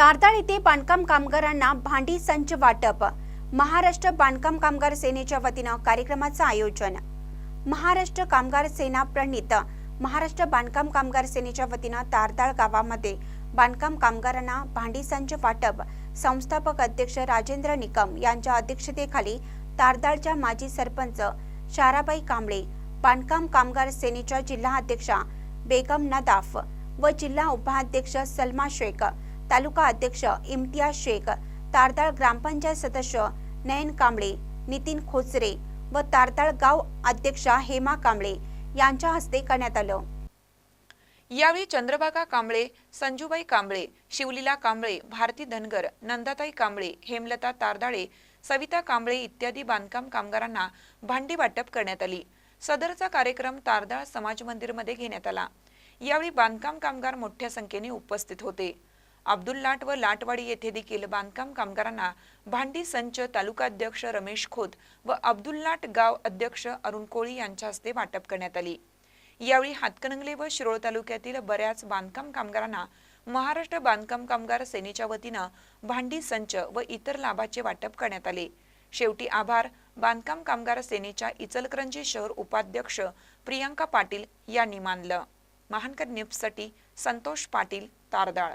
तारदाळ येथे बांधकाम कामगारांना भांडी संच वाटप. महाराष्ट्र बांधकाम कामगार सेनेच्या वतीनं कार्यक्रमाचं आयोजन. महाराष्ट्र कामगार सेना प्रणित. महाराष्ट्र बांधकाम कामगार सेनेच्या वतीनं तारदाळ गावामध्ये बांधकाम कामगारांना भांडी संच वाटप. संस्थापक अध्यक्ष राजेंद्र निकम यांच्या अध्यक्षतेखाली तारदाळच्या माजी सरपंच शाराबाई कांबळे बांधकाम कामगार सेनेच्या जिल्हा अध्यक्षा बेगम नदाफ व जिल्हा उपाध्यक्ष सलमा शेख तालुका अध्यक्ष इम्तियाज शेख तारताळ ग्रामपंचायत सदस्य नयन कांबळे नितीन खोचरे व तारताळ गाव अध्यक्षा हेमा कांबळे यांच्या हस्ते करण्यात आलं. यावेळी चंद्रभागा कांबळे संजूबाई कांबळे शिवलीला कांबळे भारती धनगर नंदाताई कांबळे हेमलता तारदाळे सविता कांबळे इत्यादी बांधकाम कामगारांना भांडी वाटप करण्यात आली. सदरचा कार्यक्रम तारदाळ समाज मंदिरमध्ये घेण्यात आला. यावेळी बांधकाम कामगार मोठ्या संख्येने उपस्थित होते. अब्दुल लाट व लाटवाडी येथे देखील बांधकाम कामगारांना भांडी संच तालुकाध्यक्ष रमेश खोत व अब्दुल लाट गाव अध्यक्ष अरुण कोळी यांच्या हस्ते वाटप करण्यात आली. यावेळी हातकणंगले व शिरोळ तालुक्यातील बऱ्याच बांधकाम कामगारांना महाराष्ट्र बांधकाम कामगार सेनेच्या वतीनं भांडी संच व इतर लाभाचे वाटप करण्यात आले. शेवटी आभार बांधकाम कामगार सेनेच्या इचलकरंजी शहर उपाध्यक्ष प्रियांका पाटील यांनी मानलं. महानकर न्यूजसाठी संतोष पाटील तारदाळ.